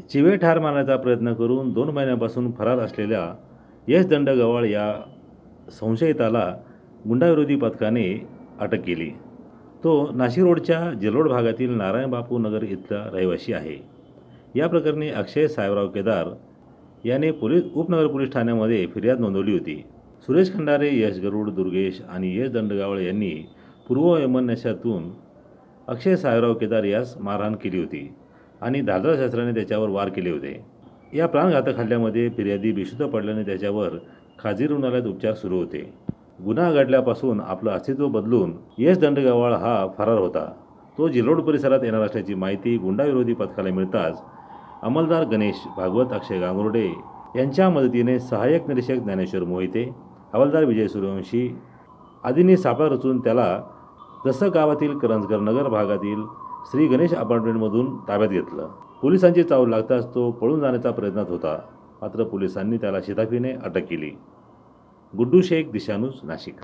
चिवे ठार मारण्याचा प्रयत्न करून दोन महिन्यापासून फरार असलेल्या यश दंड गवाळ या संशयिताला गुंडाविरोधी पथकाने अटक केली. तो नाशिक रोडच्या जिरोड भागातील नारायण बापू नगर इथला रहिवासी आहे. या प्रकरणी अक्षय साहेबराव केदार याने पोलीस उपनगर पोलीस ठाण्यामध्ये फिर्याद नोंदवली होती. सुरेश खंडारे यश गरुड दुर्गेश आणि यश दंडगावळ यांनी पूर्व वैमनस्यातून अक्षय साहेबराव केदार यास मारहाण केली होती. आणि दादरा शास्त्राने त्याच्यावर वार केले होते. या प्राणघातक हल्ल्यामध्ये फिर्यादी बेशुद्ध पडल्याने त्याच्यावर खाजगी रुग्णालयात उपचार सुरू होते. गुन्हा घडल्यापासून आपलं अस्तित्व बदलून यश दंडगावाळ हा फरार होता. तो जिल्लोड परिसरात येणार असल्याची माहिती गुंडाविरोधी पथकाला मिळताच अंमलदार गणेश भागवत अक्षय गांगुर्डे यांच्या मदतीने सहाय्यक निरीक्षक ज्ञानेश्वर मोहिते हवालदार विजय सूर्यवंशी आदींनी सापळा रचून त्याला जसं गावातील करंजगर नगर भागातील श्री गणेश अपार्टमेंटमधून ताब्यात घेतलं. पोलिसांची चाव लागताच तो पळून जाण्याचा प्रयत्नात होता. मात्र पोलिसांनी त्याला शिताफीने अटक केली. गुड्डू शेख दिशानूज नाशिक.